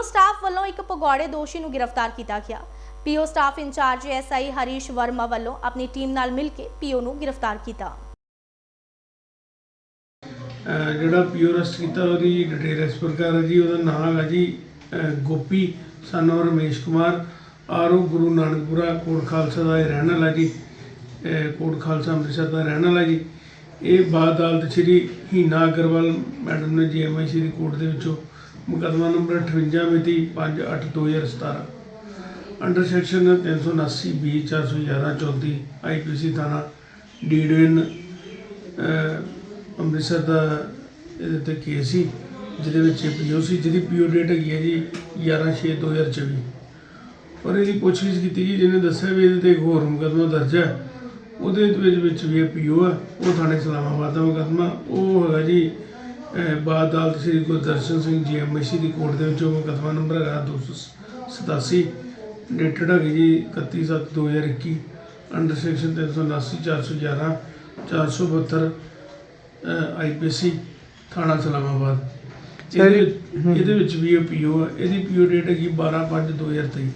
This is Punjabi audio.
ਪੀਓ ਸਟਾਫ ਵੱਲੋਂ ਇੱਕ ਪਗੌੜੇ ਦੋਸ਼ੀ ਨੂੰ ਗ੍ਰਿਫਤਾਰ ਕੀਤਾ ਗਿਆ। PO staff incharge SI Harish Verma ਵੱਲੋਂ ਆਪਣੀ ਟੀਮ ਨਾਲ ਮਿਲ ਕੇ ਪੀਓ ਨੂੰ ਗ੍ਰਿਫਤਾਰ ਕੀਤਾ। ਅਹ ਜਿਹੜਾ ਪੀਓ ਅਰੈਸਟ ਕੀਤਾ, ਉਹਦੀ ਡਿਟੇਲ ਇਸ ਪ੍ਰਕਾਰ ਹੈ ਜੀ, ਉਹਦਾ ਨਾਮ ਹੈਗਾ ਜੀ ਅਹ Gopi son of Ramesh Kumar. RO Guru Nanakpura, Kot Khalsa ਦਾ ਇਹ ਰਹਿਣ ਵਾਲਾ ਜੀ ਅਹ ਕੋਟ ਖਾਲਸਾ ਅੰਮ੍ਰਿਤਸਰ ਦਾ ਰਹਿਣ ਵਾਲਾ ਜੀ। ਇਹ ਬਾਦ ਅਦਾਲਤ ਸ਼੍ਰੀ ਹੀਨਾ ਅਗਰਵਾਲ ਮੈਡਮ ਨੇ ਜੀਐਮਆਈਸੀ ਦੀ ਕੋਰਟ ਦੇ ਵਿੱਚੋਂ ਮੁਕੱਦਮਾ ਨੰਬਰ 58 ਮਿਤੀ 5/8/2017 ਅੰਡਰ ਸੈਕਸ਼ਨ 379 ਬੀ 411 34 ਆਈਪੀਸੀ ਥਾਣਾ ਡੀਡਵਿਨ ਅਹ, ਅੰਮ੍ਰਿਤਸਰ ਦਾ ਇਹਦੇ ਤੇ ਕੇਸ ਸੀ, ਜਿਹਦੇ ਵਿੱਚ ਪੀਓ ਸੀ, ਜਿਹਦੀ ਪੀਓ ਡੇਟ ਹੈਗੀ ਹੈ ਜੀ 11/6/2024 ਔਰ ਇਹਦੀ ਪੁੱਛਗਿੱਛ ਕੀਤੀ ਜੀ, ਜਿਹਨੇ ਦੱਸਿਆ ਵੀ ਇਹਦੇ ਤੇ ਇੱਕ ਹੋਰ ਮੁਕੱਦਮਾ ਦਰਜ ਹੈ, ਉਹਦੇ ਵਿੱਚ ਵਿੱਚ ਵੀ ਪੀਓ ਆ ਉਹ ਥਾਣੇ ਇਸਲਾਮਾਬਾਦ ਦਾ ਮੁਕੱਦਮਾ, ਉਹ ਹੈਗਾ ਜੀ ਅਹ ਬਾਦ ਅਦਾਲਤ ਸ੍ਰੀ ਗੁਰਦਰਸ਼ਨ ਸਿੰਘ ਜੀ ਐਮਸੀ ਦੀ ਕੋਰਟ ਦੇ ਵਿੱਚੋਂ ਮੁਕੱਦਮਾ ਨੰਬਰ ਹੈਗਾ 287 ਡੇਟਡ ਹੈਗੀ ਜੀ 31/7/2021 ਅੰਡਰ ਸੈਕਸ਼ਨ 379 411 472 ਆਈਪੀਸੀ ਥਾਣਾ ਇਸਲਾਮਾਬਾਦ ਇਹਦੇ ਵਿੱਚ- ਇਹਦੇ ਵਿੱਚ ਵੀ ਪੀਓ ਹੈ ਇਹਦੀ ਪੀਓ ਡੇਟ ਹੈਗੀ 12/5/2023